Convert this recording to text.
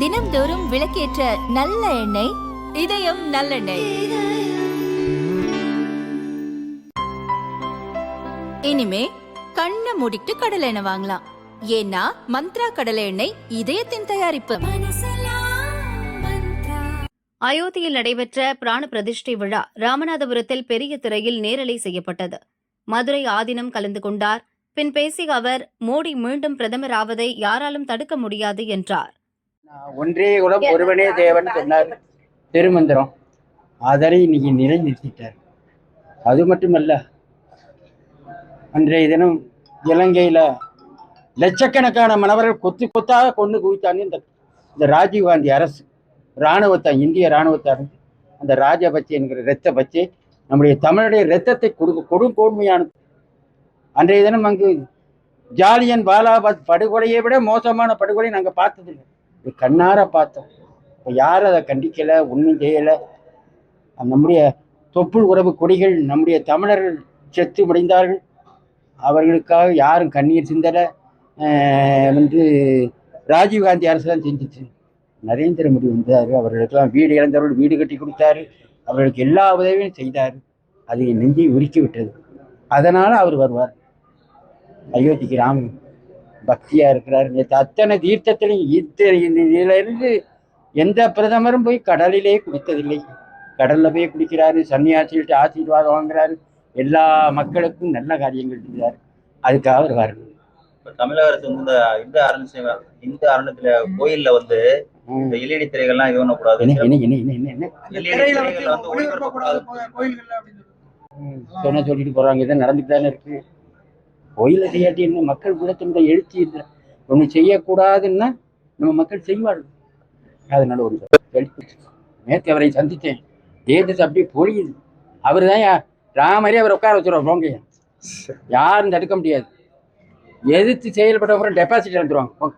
தினம்தோறும் விளக்கேற்ற நல்ல எண்ணெய் இதயம் நல்லெண்ணெய். இனிமே கண்ணை மூடிட்டு கடலை எண்ணெய் வாங்கலாம். ஏன்னா மந்த்ரா கடலை எண்ணெய் இதயத்தின் தயாரிப்பு. அயோத்தியில் நடைபெற்ற பிராண பிரதிஷ்டை விழா ராமநாதபுரத்தில் பெரிய திரையில் நேரலை செய்யப்பட்டது. மதுரை ஆதினம் கலந்து கொண்டார் பின் பேசிய அவர் மோடி மீண்டும் பிரதமர் ஆவதை யாராலும் தடுக்க முடியாது என்றார். ஒன்றே குலம் ஒருவனே தேவன் சொன்னார். திருமந்திரம் அதனை இன்னைக்கு நிலைநிறுத்திட்டார். அது மட்டுமல்ல அன்றைய தினம் இலங்கையில லட்சக்கணக்கான மணவர்கள் கொத்து கொத்தாக கொண்டு குவித்தாங்க இந்த இந்த ராஜீவ்காந்தி அரசு இராணுவத்தை இந்திய இராணுவத்தார் அரசு அந்த ராஜபக்சே என்கிற இரத்த பச்சை நம்முடைய தமிழுடைய இரத்தத்தை கொடுக்க கொடுங்கோன்மையானது அன்றைய தினம் அங்கு ஜாலியன் பாலாபாத் படுகொலையை விட மோசமான படுகொலை நாங்கள் பார்த்ததில்லை. இது கண்ணார பார்த்தோம். இப்போ யாரும் அதை கண்டிக்கலை? ஒன்றும் செய்யலை. நம்முடைய தொப்புள் உறவு கொடிகள் நம்முடைய தமிழர்கள் செத்து முடிந்தார்கள். அவர்களுக்காக யாரும் கண்ணீர் சிந்தலை. வந்து ராஜீவ்காந்தி அரசு தான் செஞ்சுச்சு. நரேந்திர மோடி வந்தார். அவர்களுக்கெல்லாம் வீடு இழந்தவர்கள் வீடு கட்டி கொடுத்தாரு. அவர்களுக்கு எல்லா உதவியும் செய்தார். அது என் நெஞ்சை உருக்கி விட்டது. அதனால் அவர் வருவார். அயோத்திக்கு ராம் பக்தியா இருக்கிறார். நேற்று அத்தனை தீர்த்தத்திலையும் ஈத்த இதுல இருந்து எந்த பிரதமரும் போய் கடலிலே குடித்ததில்லை. கடல்ல போய் குடிக்கிறாரு சன்னியாசிகிட்ட ஆசீர்வாதம் வாங்குறாரு. எல்லா மக்களுக்கும் நல்ல காரியங்கள் செய்கிறார். அதுக்காக அவர் வரணும். இப்ப தமிழக அரசு வந்து இந்த இந்து அரண் இந்து அரணத்துல கோயில்ல வந்து. இந்த எல்இடி திரைகள்லாம் இது பண்ணக்கூடாது. சொன்ன சொல்லிட்டு போறாங்க. இதை நடந்துட்டு தானே இருக்கு. கோயிலை செய்யாட்டி என்ன மக்கள் கூட எழுத்து இல்லை ஒன்று செய்யக்கூடாதுன்னா நம்ம மக்கள் செய்வார்கள். அதனால ஒரு நேற்று அவரை சந்தித்தேன். தேஜஸ் அப்படியே பொழியுது. அவர் தான் ராமரே அவர் உட்கார வச்சுருவார் போங்க. யாரும் தடுக்க முடியாது. எதிர்த்து செயல்பட்டவங்க டெபாசிட் இழந்துருவாங்க